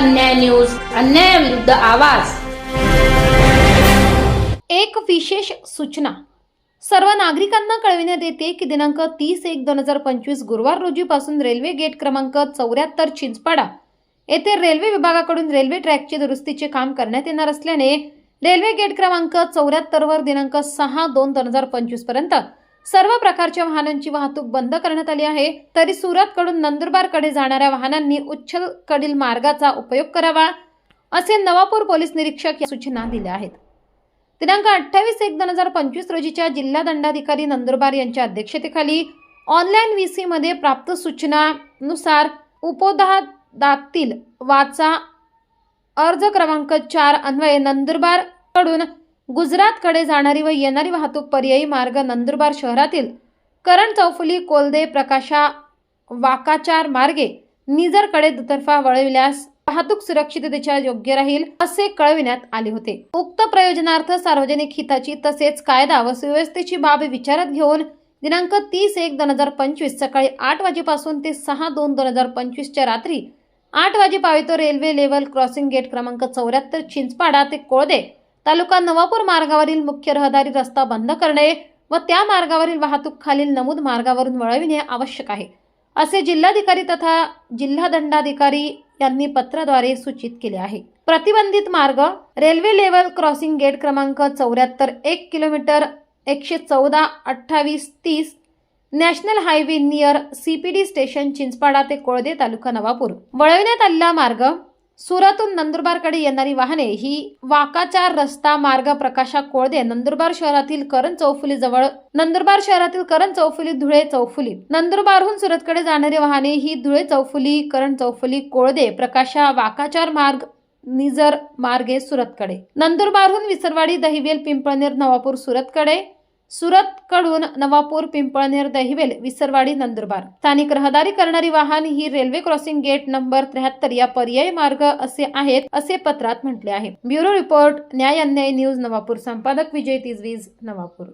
अन्याय न्यूज अन्यायाविरुद्ध आवाज. एक विशेष सूचना. सर्व नागरिकांना कळविण्यात येते की दिनांक तीस एक दोन हजार पंचवीस गुरुवार रोजीपासून रेल्वे गेट क्रमांक चौऱ्याहत्तर चिंचपाडा येथे रेल्वे विभागाकडून रेल्वे ट्रॅकचे दुरुस्तीचे काम करण्यात येणार असल्याने रेल्वे गेट क्रमांक चौऱ्याहत्तर वर दिनांक सहा दोन दोन हजार पंचवीसपर्यंत सर्व प्रकारच्या वाहनांची वाहतूक बंद करण्यात आली आहे. तरी सुरतकडून नंदुरबारकडे जाणाऱ्या वाहनांनी उच्छलकडील मार्गाचा उपयोग करावा असे नवापूर पोलीस निरीक्षक या सूचना दिल्या आहेत. दिनांक अठ्ठावीस एक दोन हजार पंचवीस रोजीच्या जिल्हा दंडाधिकारी नंदुरबार यांच्या अध्यक्षतेखाली ऑनलाईन व्ही सी मध्ये प्राप्त सूचनानुसार उपोद्घातातील वाचा अर्ज क्रमांक चार अन्वये नंदुरबारकडून गुजरातकडे जाणारी व येणारी वाहतूक पर्यायी मार्ग नंदुरबार शहरातील करण चौफुली कोलदे प्रकाशा वाकाचार मार्गे निजरकडे दुतर्फा वळविल्यास वाहतूक सुरक्षिततेच्या योग्य राहील असे कळविण्यात आले होते. उक्त प्रयोजनार्थ सार्वजनिक हिताची तसेच कायदा व सुव्यवस्थेची बाब विचारात घेऊन दिनांक तीस एक दोन हजार पंचवीस सकाळी आठ वाजेपासून ते सहा दोन दोन हजार पंचवीसच्या रात्री आठ वाजेपावेतो रेल्वे लेवल क्रॉसिंग गेट क्रमांक चौऱ्याहत्तर चिंचपाडा ते कोळदे तालुका नवापूर मार्गावरील मुख्य रहदारी रस्ता बंद करणे व त्या मार्गावरील वाहतूक खालील नमूद मार्गावरून वळविणे आवश्यक आहे असे जिल्हाधिकारी तथा जिल्हा दंडाधिकारी यांनी पत्राद्वारे सूचित केले आहे. प्रतिबंधित मार्ग रेल्वे लेवल क्रॉसिंग गेट क्रमांक चौऱ्याहत्तर एक किलोमीटर एकशे चौदा अठ्ठावीस तीस national highway near CPD station Chinchpada ते कोळदे तालुका नवापूर. वळविण्यात आलेला मार्ग सुरातून नंदुरबारकडे येणारी वाहने ही वाकाचार रस्ता मार्ग प्रकाशा कोळदे नंदुरबार शहरातील करण चौफुली जवळ नंदुरबार शहरातील करण चौफुली धुळे चौफुली. नंदुरबारहून सुरतकडे जाणारी वाहने ही धुळे चौफुली करण चौफुली कोळदे प्रकाशा वाकाचार मार्ग निजर मार्गे सुरतकडे. नंदुरबारहून विसरवाडी दहिवेल पिंपळनेर नवापूर सुरतकडे. सुरतकडून नवापूर पिंपळनेर दहिवेल विसरवाडी नंदुरबार. स्थानिक रहदारी करणारी वाहन ही रेल्वे क्रॉसिंग गेट नंबर त्र्याहत्तर या पर्यायी मार्ग असे आहेत असे पत्रात म्हटले आहे. ब्युरो रिपोर्ट न्याय अन्याय न्यूज नवापूर. संपादक विजय तिजवीज नवापूर.